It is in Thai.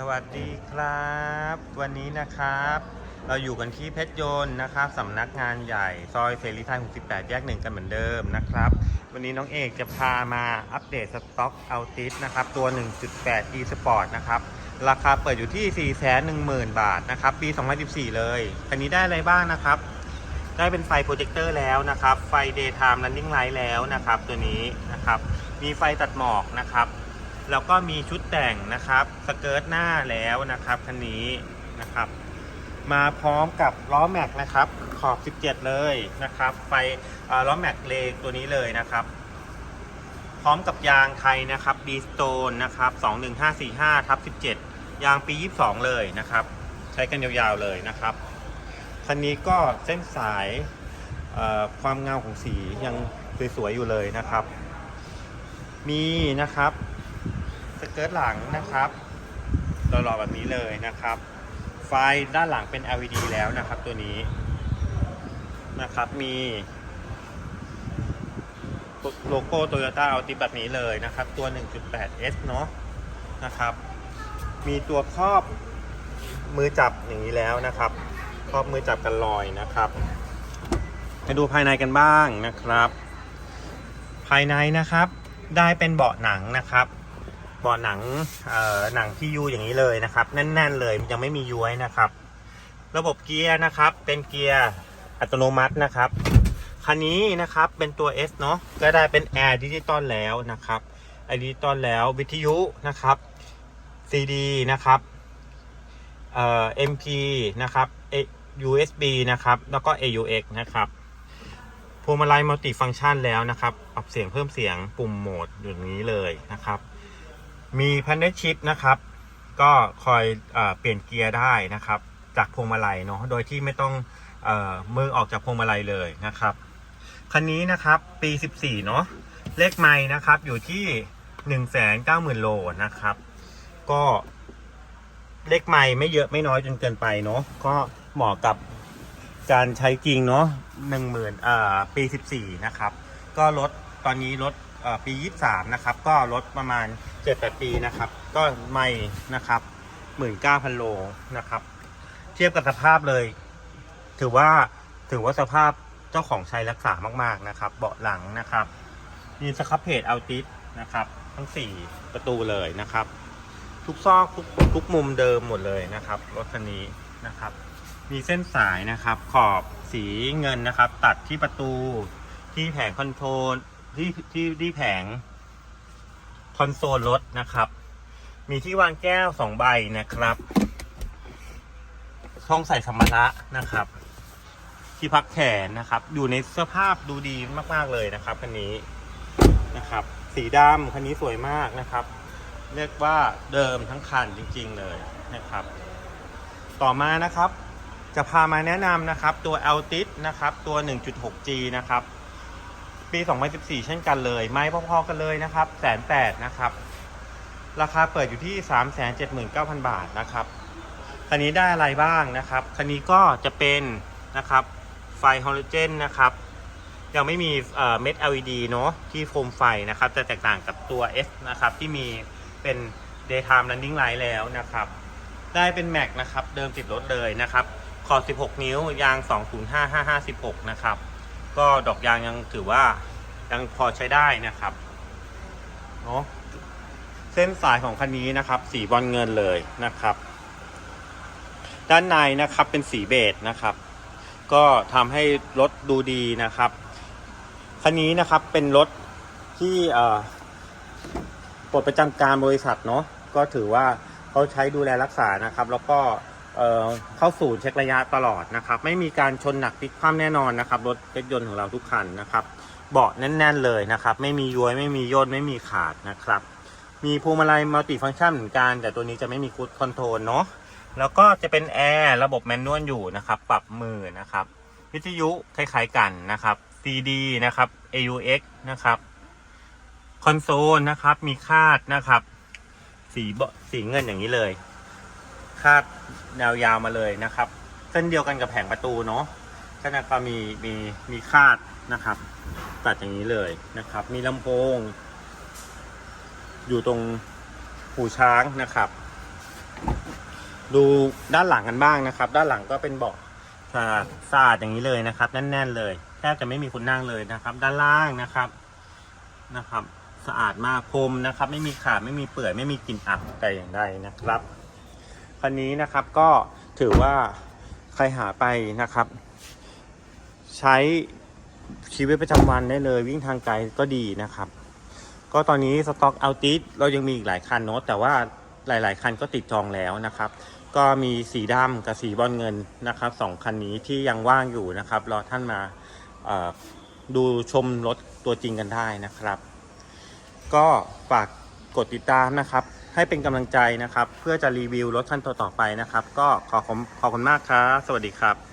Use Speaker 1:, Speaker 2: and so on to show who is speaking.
Speaker 1: สวัสดีครับ วันนี้นะครับ เราอยู่กันที่เพชรยนต์นะครับสำนักงานใหญ่ ซอยเสรีไทย 68 แยกหนึ่งกันเหมือนเดิมนะครับ วันนี้น้องเอกจะพามาอัปเดตสต็อกเอาติสนะครับ ตัว 1.8 e sport นะครับ ราคาเปิดอยู่ที่ 410,000 บาทนะครับ ปี 2014 เลยคันนี้ได้อะไรบ้างนะครับ ได้เป็นไฟโปรเจคเตอร์แล้วนะครับ ไฟ daytime running light แล้วนะครับ ตัวนี้นะครับ มีไฟตัดหมอกนะครับ แล้วก็มีชุดแต่งนะครับ สเกิร์ตหน้าแล้วนะครับคันนี้นะครับ มาพร้อมกับล้อแม็กนะครับ ขอบ 17 เลยนะครับ ไฟล้อแม็กเลงตัวนี้เลยนะครับ พร้อมกับยางไทยนะครับบีสโตนนะครับ 21545ทับ17 ยางปี 22 เลยนะครับ ใช้กันยาวๆเลยนะครับคันนี้ก็เส้นสายความเงาของสียังสวยๆอยู่เลยนะครับ มีนะครับ สเกิร์ตหลังนะครับหล่อๆแบบนี้เลยนะครับ ไฟด้านหลังเป็น LED แล้วนะครับตัวนี้นะครับมีโลโก้โตโยต้าเอาติแบบนี้เลยนะครับ ตัว 1.8S เนาะนะครับ มีตัวครอบมือจับอย่างนี้แล้วนะครับ ครอบมือจับกันลอยนะครับมาดูภายในกันบ้างนะครับ ภายในนะครับ ได้เป็นเบาะหนังนะครับ บาะหนังเอ่อหนังที่ยูอย่างนี้เลยนะครับแน่น ๆ เลยยังไม่มีย้วยนะครับ ระบบเกียร์นะครับ เป็นเกียร์อัตโนมัตินะครับคันนี้นะครับเป็นตัว S เนาะก็ได้เป็นแอร์ดิจิตอลแล้วนะครับแอดิจิตอลแล้ววิทยุนะครับ CD นะครับเอ่อ MP นะครับ USB นะครับแล้วก็ AUX นะครับพวงมาลัยมัลติฟังก์ชันแล้วนะครับปรับเสียงเพิ่มเสียงปุ่มโหมดอยู่นี้เลยนะครับ มีพันเนชิปนะครับ ก็คอยเอเปลี่ยนเกียร์ได้นะครับ จากพวงมาลัยเนาะโดยที่ไม่ต้องอมือออกจากพวงมาลัยเลยนะครับคันนี้นะครับปี 14 เนาะเลขไม้นะครับอยู่ที่ 190,000 โลนะครับ ก็เลขไม้ไม่เยอะไม่น้อยจนเกินไปเนาะก็เหมาะกับการใช้จริงเนาะ10,000อ่าปี 14 นะครับ ก็ลดตอนนี้ลด ปี 23 นะครับ ก็ลดประมาณ 7-8 ปีนะครับ ก็ไม่นะครับ 19,000 โลนะครับ เทียบกับสภาพเลย ถือว่าถือว่าสภาพเจ้าของใช้รักษามากๆนะครับ เบาะหลังนะครับมีสครับเพจเอาติสนะครับ ทั้ง 4 ประตูเลยนะครับ ทุกซอกทุกทุกมุมเดิมหมดเลยนะครับ รถคันนี้นะครับ มีเส้นสายนะครับ ขอบสีเงินนะครับ ตัดที่ประตูที่แผงคอนโทรล ที่ที่ที่แผงคอนโซลรถนะครับ มีที่วางแก้วสองใบนะครับ ช่องใส่สัมภาระนะครับ ที่พักแขนนะครับ อยู่ในสภาพดูดีมาก ๆ เลยนะครับคันนี้นะครับ สีดำคันนี้สวยมากนะครับ เรียกว่าเดิมทั้งคันจริง ๆ เลยนะครับ ต่อมานะครับ จะพามาแนะนำนะครับ ตัว a l t i s นะครับ ตัว 1.6G นะครับ ปี 2014 เช่นกันเลย ไม้พอๆกันเลยนะครับแสนแปดนะครับ ราคาเปิดอยู่ที่ 379,000 บาทนะครับคันนี้ได้อะไรบ้างนะครับ คันนี้ก็จะเป็นนะครับไฟฮอลโลเจนนะครับ ยังไม่มีเอ่อเม็ด LED เนาะที่โคมไฟนะครับ จะแตกต่างกับตัว S นะครับ ที่มีเป็น daytime running light แล้วนะครับ ได้เป็นแม็กนะครับ เดิมติดรถเลยนะครับ ขอบ16 นิ้วยาง 205 556 นะครับ ก็ดอกยางยังถือว่ายังพอใช้ได้นะครับเนาะเส้นสายของคันนี้นะครับ สีบอลเงินเลยนะครับ ด้านในนะครับเป็นสีเบจนะครับ ก็ทำให้รถดูดีนะครับคันนี้นะครับเป็นรถที่ปลดประจำการบริษัทเนาะก็ถือว่าเขาใช้ดูแลรักษานะครับ แล้วก็ เเข้าสู่เช็คระยะตลอดนะครับ ไม่มีการชนหนักพลิกคว่ำแน่นอนนะครับ รถรถยนต์ของเราทุกคันนะครับ เบาะแน่น ๆ เลยนะครับ ไม่มีย้วยไม่มีย่นไม่มีขาดนะครับ มีพวงมาลัยมัลติฟังก์ชันเหมือนกัน แต่ตัวนี้จะไม่มีคูดคอนโทรลเนาะแล้วก็จะเป็นแอร์ระบบแมนนวลอยู่นะครับ ปรับมือนะครับ วิทยุคล้ายๆกันนะครับ CD นะครับ AUX นะครับคอนโซลนะครับมีคาดนะครับ สีสีเงินอย่างนี้เลย คาดแนวยาวมาเลยนะครับ เส้นเดียวกันกับแผงประตูเนาะก็นะก็มีมีมีคาดนะครับ ตัดอย่างนี้เลยนะครับ มีลำโพง อยู่ตรงหูช้างนะครับ ดูด้านหลังกันบ้างนะครับ ด้านหลังก็เป็นเบาะสะอาดสะอาดอย่างนี้เลยนะครับแน่นๆเลยแทบจะไม่มีคนนั่งเลยนะครับ ด้านล่างนะครับนะครับ สะอาดมากพรมนะครับ ไม่มีขาดไม่มีเปื่อยไม่มีกลิ่นอับแต่อย่างใดนะครับ คันนี้นะครับก็ถือว่าใครหาไปนะครับ ใช้ชีวิตประจำวันได้เลยวิ่งทางไกลก็ดีนะครับ ก็ตอนนี้สต็อกเอาติสเรายังมีอีกหลายคันเนอะแต่ว่าหลาย ๆ คันก็ติดจองแล้วนะครับ ก็มีสีดำกับสีบอลเงินนะครับสองคันนี้ที่ยังว่างอยู่นะครับรอท่านมาดูชมรถตัวจริงกันได้นะครับ ก็ฝากกดติดตามนะครับ ให้เป็นกำลังใจนะครับ เพื่อจะรีวิวรถคันต่อๆไปนะครับ ก็ขอขอบขอบคุณมากครับ สวัสดีครับ